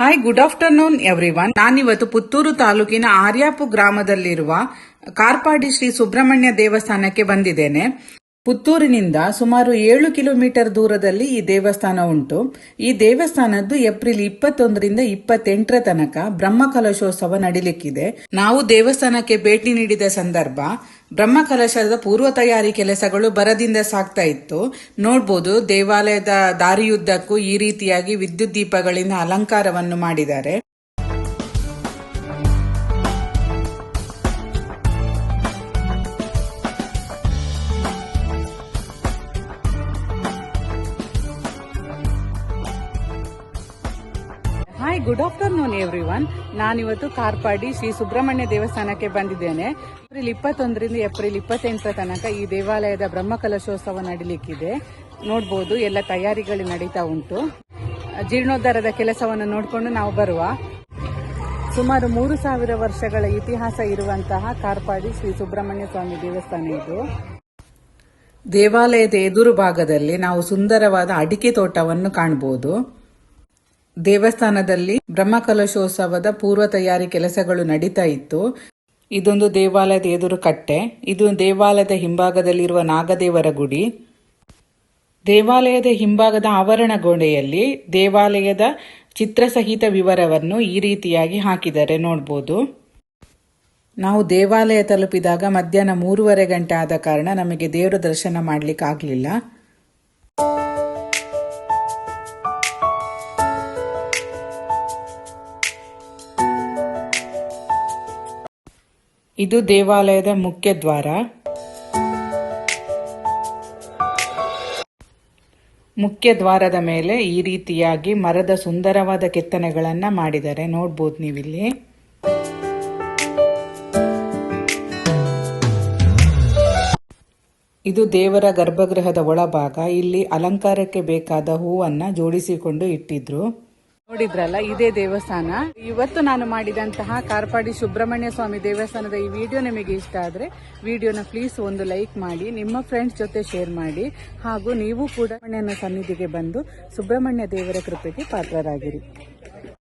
Hi good afternoon everyone ನಾನಿವತ್ತು ಪುತ್ತೂರು ತಾಲೂಕಿನ ಆರ್ಯಾಪು ಗ್ರಾಮದಲ್ಲಿರುವ ಕಾರ್ಪಾಡಿ ಶ್ರೀ ಸುಬ್ರಹ್ಮಣ್ಯ ದೇವಸ್ಥಾನಕ್ಕೆ ಬಂದಿದ್ದೇನೆ. ಪುತ್ತೂರಿನಿಂದ ಸುಮಾರು ಏಳು ಕಿಲೋಮೀಟರ್ ದೂರದಲ್ಲಿ ಈ ದೇವಸ್ಥಾನ ಉಂಟು. ಈ ದೇವಸ್ಥಾನದ್ದು ಏಪ್ರಿಲ್ ಇಪ್ಪತ್ತೊಂದರಿಂದ ಇಪ್ಪತ್ತೆಂಟರ ತನಕ ಬ್ರಹ್ಮಕಲಶೋತ್ಸವ ನಡೀಲಿಕ್ಕಿದೆ. ನಾವು ದೇವಸ್ಥಾನಕ್ಕೆ ಭೇಟಿ ನೀಡಿದ ಸಂದರ್ಭ, ಬ್ರಹ್ಮಕಲಶದ ಪೂರ್ವ ತಯಾರಿ ಕೆಲಸಗಳು ಬರದಿಂದ ಸಾಗ್ತಾ ಇತ್ತು. ನೋಡ್ಬೋದು, ದೇವಾಲಯದ ದಾರಿಯುದ್ದಕ್ಕೂ ಈ ರೀತಿಯಾಗಿ ವಿದ್ಯುತ್ ದೀಪಗಳಿಂದ ಅಲಂಕಾರವನ್ನು ಮಾಡಿದ್ದಾರೆ. Hi good afternoon everyone ನಾನಿವತ್ತು ಕಾರ್ಪಾಡಿ ಶ್ರೀ ಸುಬ್ರಹ್ಮಣ್ಯ ದೇವಸ್ಥಾನಕ್ಕೆ ಬಂದಿದ್ದೇನೆ. ಏಪ್ರಿಲ್ ಇಪ್ಪತ್ತೊಂದರಿಂದ ಏಪ್ರಿಲ್ ಇಪ್ಪತ್ತೆಂಟರ ತನಕ ಈ ದೇವಾಲಯದ ಬ್ರಹ್ಮಕಲಶೋತ್ಸವ ನಡೀಲಿಕ್ಕಿದೆ. ನೋಡ್ಬೋದು, ಎಲ್ಲ ತಯಾರಿಗಳು ನಡೀತಾ ಉಂಟು. ಜೀರ್ಣೋದ್ಧಾರದ ಕೆಲಸವನ್ನು ನೋಡಿಕೊಂಡು ನಾವು ಬರುವ. ಸುಮಾರು ಮೂರು ಸಾವಿರ ವರ್ಷಗಳ ಇತಿಹಾಸ ಇರುವಂತಹ ಕಾರ್ಪಾಡಿ ಶ್ರೀ ಸುಬ್ರಹ್ಮಣ್ಯ ಸ್ವಾಮಿ ದೇವಸ್ಥಾನ ಇದು. ದೇವಾಲಯದ ಎದುರು ಭಾಗದಲ್ಲಿ ನಾವು ಸುಂದರವಾದ ಅಡಿಕೆ ತೋಟವನ್ನು ಕಾಣಬಹುದು ದೇವಸ್ಥಾನದಲ್ಲಿ ಬ್ರಹ್ಮಕಲಶೋತ್ಸವದ ಪೂರ್ವ ತಯಾರಿ ಕೆಲಸಗಳು ನಡೀತಾ ಇತ್ತು. ಇದೊಂದು ದೇವಾಲಯದ ಎದುರು ಕಟ್ಟೆ. ಇದು ದೇವಾಲಯದ ಹಿಂಭಾಗದಲ್ಲಿರುವ ನಾಗದೇವರ ಗುಡಿ. ದೇವಾಲಯದ ಹಿಂಭಾಗದ ಆವರಣ ಗೋಡೆಯಲ್ಲಿ ದೇವಾಲಯದ ಚಿತ್ರಸಹಿತ ವಿವರವನ್ನು ಈ ರೀತಿಯಾಗಿ ಹಾಕಿದ್ದಾರೆ ನೋಡ್ಬೋದು. ನಾವು ದೇವಾಲಯ ತಲುಪಿದಾಗ ಮಧ್ಯಾಹ್ನ ಮೂರುವರೆ ಗಂಟೆ ಆದ ಕಾರಣ ನಮಗೆ ದೇವರ ದರ್ಶನ ಮಾಡ್ಲಿಕ್ಕೆ ಇದು ದೇವಾಲಯದ ಮುಖ್ಯ ದ್ವಾರ. ಮುಖ್ಯ ದ್ವಾರದ ಮೇಲೆ ಈ ರೀತಿಯಾಗಿ ಮರದ ಸುಂದರವಾದ ಕೆತ್ತನೆಗಳನ್ನ ಮಾಡಿದ್ದಾರೆ. ನೋಡ್ಬೋದು ನೀವಿಲ್ಲಿ. ಇದು ದೇವರ ಗರ್ಭಗೃಹದ ಒಳಭಾಗ. ಇಲ್ಲಿ ಅಲಂಕಾರಕ್ಕೆ ಬೇಕಾದ ಹೂವನ್ನು ಜೋಡಿಸಿಕೊಂಡು ಇಟ್ಟಿದ್ರು. ನೋಡಿದ್ರಲ್ಲ, ಇದೇ ದೇವಸ್ಥಾನ. ಇವತ್ತು ನಾನು ಮಾಡಿದಂತಹ ಕಾರ್ಪಾಡಿ ಸುಬ್ರಹ್ಮಣ್ಯ ಸ್ವಾಮಿ ದೇವಸ್ಥಾನದ ಈ ವಿಡಿಯೋ ನಿಮಗೆ ಇಷ್ಟ ಆದ್ರೆ ವಿಡಿಯೋನ ಪ್ಲೀಸ್ ಒಂದು ಲೈಕ್ ಮಾಡಿ, ನಿಮ್ಮ ಫ್ರೆಂಡ್ಸ್ ಜೊತೆ ಶೇರ್ ಮಾಡಿ, ಹಾಗೂ ನೀವು ಕೂಡ ಸನ್ನಿಧಿಗೆ ಬಂದು ಸುಬ್ರಹ್ಮಣ್ಯ ದೇವರ ಕೃಪೆಗೆ ಪಾತ್ರರಾಗಿರಿ.